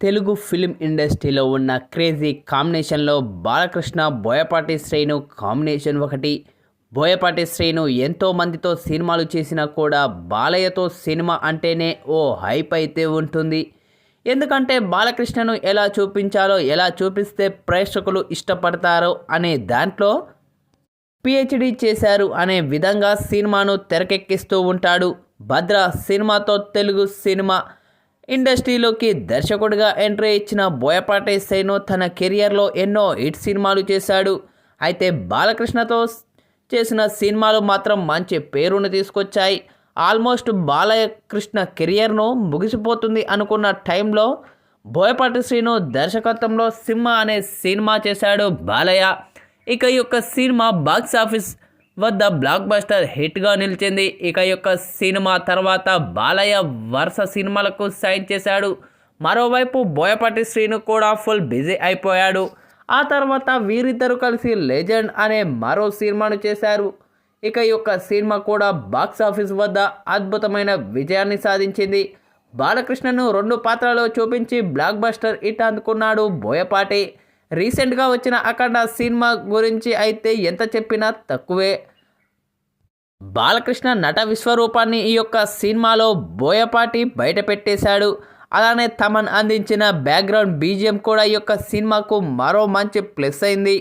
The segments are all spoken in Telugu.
తెలుగు ఫిలిం ఇండస్ట్రీలో ఉన్న క్రేజీ కాంబినేషన్లో బాలకృష్ణ బోయపాటి శ్రేణు కాంబినేషన్ ఒకటి. బోయపాటి శ్రేణు ఎంతో మందితో సినిమాలు చేసినా కూడా బాలయ్యతో సినిమా అంటేనే ఓ హైప్ అయితే ఉంటుంది. ఎందుకంటే బాలకృష్ణను ఎలా చూపించాలో ఎలా చూపిస్తే ప్రేక్షకులు ఇష్టపడతారో అనే దాంట్లో పిహెచ్డి చేశారు అనే విధంగా సినిమాను తెరకెక్కిస్తూ ఉంటాడు. భద్ర సినిమాతో తెలుగు సినిమా ఇండస్ట్రీలోకి దర్శకుడిగా ఎంట్రీ ఇచ్చిన బోయపాటి సైను తన కెరియర్లో ఎన్నో హిట్ సినిమాలు చేశాడు. అయితే బాలకృష్ణతో చేసిన సినిమాలు మాత్రం మంచి పేరును తీసుకొచ్చాయి. ఆల్మోస్ట్ బాలకృష్ణ కెరియర్ను ముగిసిపోతుంది అనుకున్న టైంలో బోయపాటి శ్రీను దర్శకత్వంలో సింహ అనే సినిమా చేశాడు బాలయ్య. ఇక ఈ యొక్క సినిమా బాక్స్ ఆఫీస్ వద్ద బ్లాక్ బస్టర్ హిట్గా నిలిచింది. ఇక యొక్క సినిమా తర్వాత బాలయ్య వరుస సినిమాలకు సైన్ చేశాడు. మరోవైపు బోయపాటి శ్రీను కూడా ఫుల్ బిజీ అయిపోయాడు. ఆ తర్వాత వీరిద్దరూ కలిసి లెజెండ్ అనే మరో సినిమాను చేశారు. ఇక యొక్క సినిమా కూడా బాక్స్ ఆఫీస్ వద్ద అద్భుతమైన విజయాన్ని సాధించింది. బాలకృష్ణను రెండు పాత్రలో చూపించి బ్లాక్ బస్టర్ హిట్ అందుకున్నాడు బోయపాటి. రీసెంట్గా వచ్చిన అఖండ సినిమా గురించి అయితే ఎంత చెప్పినా తక్కువే. బాలకృష్ణ నట విశ్వరూపాన్ని ఈ యొక్క సినిమాలో బోయపాటి బయట పెట్టేశాడు. అలానే తమన్ అందించిన బ్యాక్గ్రౌండ్ బీజిఎం కూడా ఈ యొక్క సినిమాకు మరో మంచి ప్లస్ అయింది.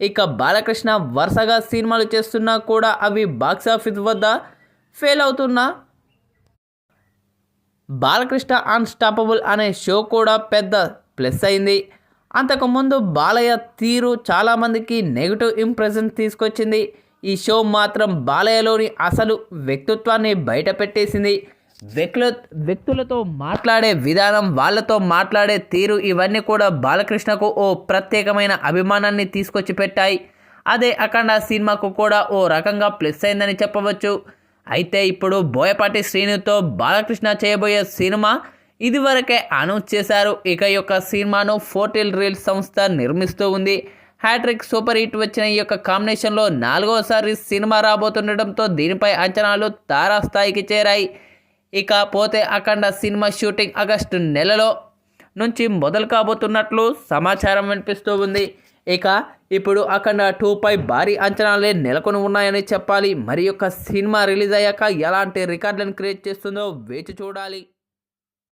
ఇక బాలకృష్ణ వరుసగా సినిమాలు చేస్తున్నా కూడా అవి బాక్సాఫీస్ వద్ద ఫెయిల్ అవుతున్నా. బాలకృష్ణ అన్స్టాపబుల్ అనే షో కూడా పెద్ద ప్లస్ అయింది. అంతకుముందు బాలయ్య తీరు చాలామందికి నెగిటివ్ ఇంప్రెషన్ తీసుకొచ్చింది. ఈ షో మాత్రం బాలయ్యలోని అసలు వ్యక్తిత్వాన్ని బయటపెట్టేసింది. వ్యక్తుల వ్యక్తులతో మాట్లాడే విధానం వాళ్ళతో మాట్లాడే తీరు ఇవన్నీ కూడా బాలకృష్ణకు ఓ ప్రత్యేకమైన అభిమానాన్ని తీసుకొచ్చి పెట్టాయి. అదే అఖండ సినిమాకు కూడా ఓ రకంగా ప్లస్ అయిందని చెప్పవచ్చు. అయితే ఇప్పుడు బోయపాటి శ్రీనుతో బాలకృష్ణ చేయబోయే సినిమా ఇదివరకే అనౌన్స్ చేశారు. ఇక యొక్క సినిమాను ఫోర్టిల్ రీల్స్ సంస్థ నిర్మిస్తూ ఉంది. హ్యాట్రిక్ సూపర్ హిట్ వచ్చిన ఈ యొక్క కాంబినేషన్లో నాలుగోసారి సినిమా రాబోతుండటంతో దీనిపై అంచనాలు తారాస్థాయికి చేరాయి. ఇక పోతే అఖండ సినిమా షూటింగ్ ఆగస్టు నెలలో నుంచి మొదలు కాబోతున్నట్లు సమాచారం వినిపిస్తూ ఉంది. ఇక ఇప్పుడు అఖండ టూపై భారీ అంచనాలే నెలకొని ఉన్నాయని చెప్పాలి. మరి యొక్క సినిమా రిలీజ్ అయ్యాక ఎలాంటి రికార్డులను క్రియేట్ చేస్తుందో వేచి చూడాలి.